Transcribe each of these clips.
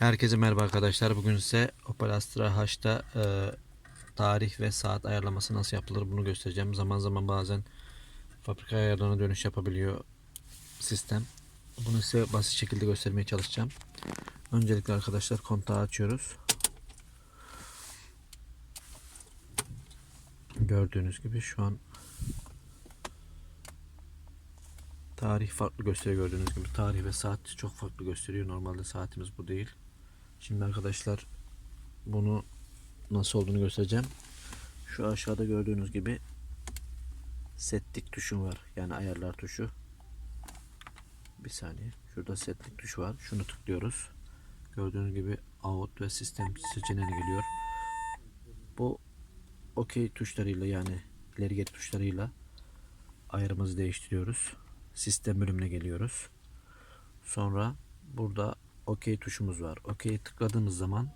Herkese merhaba arkadaşlar. Bugün size Opel Astra H'ta e, tarih ve saat ayarlaması nasıl yapılır bunu göstereceğim. Zaman zaman bazen fabrika ayarlarına dönüş yapabiliyor sistem. Bunu size basit şekilde göstermeye çalışacağım. Öncelikle arkadaşlar kontağı açıyoruz. Gördüğünüz gibi şu an tarih farklı gösteriyor gördüğünüz gibi. Tarih ve saat çok farklı gösteriyor. Normalde saatimiz bu değil. Şimdi arkadaşlar bunu nasıl olduğunu göstereceğim. Şu aşağıda gördüğünüz gibi setlik tuşum var. Yani ayarlar tuşu. Bir saniye. Şurada setlik tuşu var. Şunu tıklıyoruz. Gördüğünüz gibi out ve sistem seçeneğine geliyor. Bu OK tuşlarıyla yani ileri geri tuşlarıyla ayarımızı değiştiriyoruz. Sistem bölümüne geliyoruz. Sonra burada OK tuşumuz var. OK'ye tıkladığımız zaman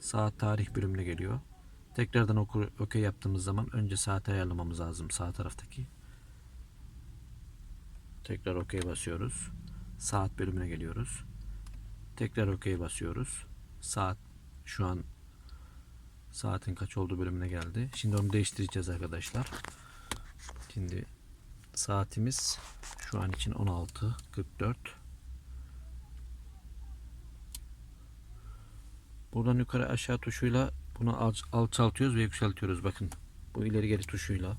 saat tarih bölümüne geliyor. Tekrardan OK yaptığımız zaman önce saati ayarlamamız lazım sağ taraftaki. Tekrar OK basıyoruz. Saat bölümüne geliyoruz. Tekrar OK basıyoruz. Saat şu an saatin kaç olduğu bölümüne geldi. Şimdi onu değiştireceğiz arkadaşlar. Şimdi saatimiz şu an için 16.44. Buradan yukarı aşağı tuşuyla bunu al- alçaltıyoruz ve yükseltiyoruz. Bakın bu ileri geri tuşuyla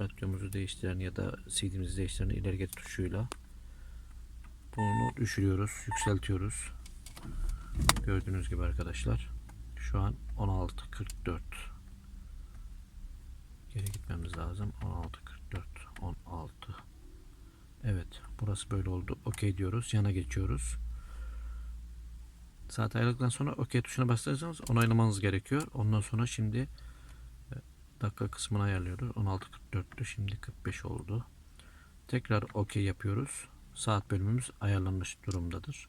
radyomuzu değiştiren ya da CD'mizi değiştiren ileri geri tuşuyla bunu düşürüyoruz, yükseltiyoruz. Gördüğünüz gibi arkadaşlar şu an 16.44 geri gitmemiz lazım. 16.44 16 Evet burası böyle oldu. OK diyoruz. Yana geçiyoruz Saat ayarladıktan sonra OK tuşuna bastırırsanız onaylamanız gerekiyor. Ondan sonra şimdi e, dakika kısmını ayarlıyoruz. 16.44'tü şimdi 45 oldu. Tekrar OK yapıyoruz. Saat bölümümüz ayarlanmış durumdadır.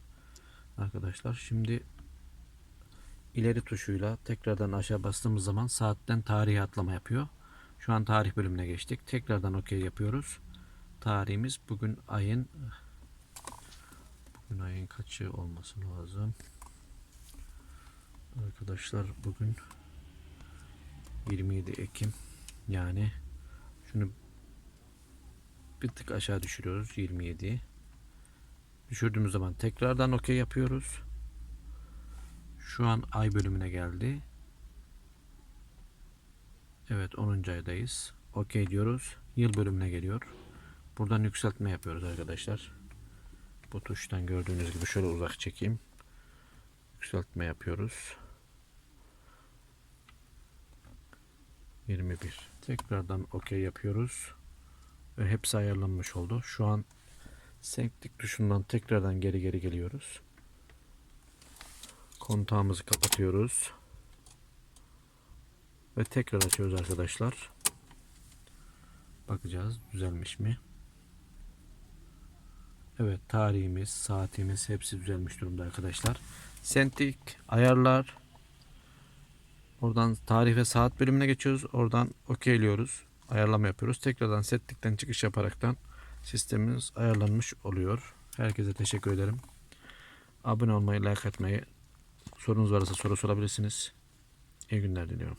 Arkadaşlar şimdi ileri tuşuyla tekrardan aşağı bastığımız zaman saatten tarihe atlama yapıyor. Şu an tarih bölümüne geçtik. Tekrardan OK yapıyoruz. Tarihimiz bugün ayın bugün ayın kaçı olması lazım? Arkadaşlar bugün 27 Ekim. Yani şunu bir tık aşağı düşürüyoruz 27 düşürdüğümüz zaman tekrardan OK yapıyoruz. Şu an ay bölümüne geldi. Evet 10. aydayız. OK diyoruz. Yıl bölümüne geliyor. Buradan yükseltme yapıyoruz arkadaşlar. Bu tuştan gördüğünüz gibi şöyle uzak çekeyim. Yükseltme yapıyoruz. 21. Tekrardan OK yapıyoruz. Ve hepsi ayarlanmış oldu. Şu an senklik tuşundan tekrardan geri geri geliyoruz. Kontağımızı kapatıyoruz. Ve tekrar açıyoruz arkadaşlar. Bakacağız düzelmiş mi? Evet tarihimiz, saatimiz hepsi düzelmiş durumda arkadaşlar. Sentik, ayarlar. Oradan tarih ve saat bölümüne geçiyoruz. Oradan okeyliyoruz. Ayarlama yapıyoruz. Tekrardan settikten çıkış yaparaktan sistemimiz ayarlanmış oluyor. Herkese teşekkür ederim. Abone olmayı, like atmayı, sorunuz varsa soru sorabilirsiniz. İyi günler diliyorum.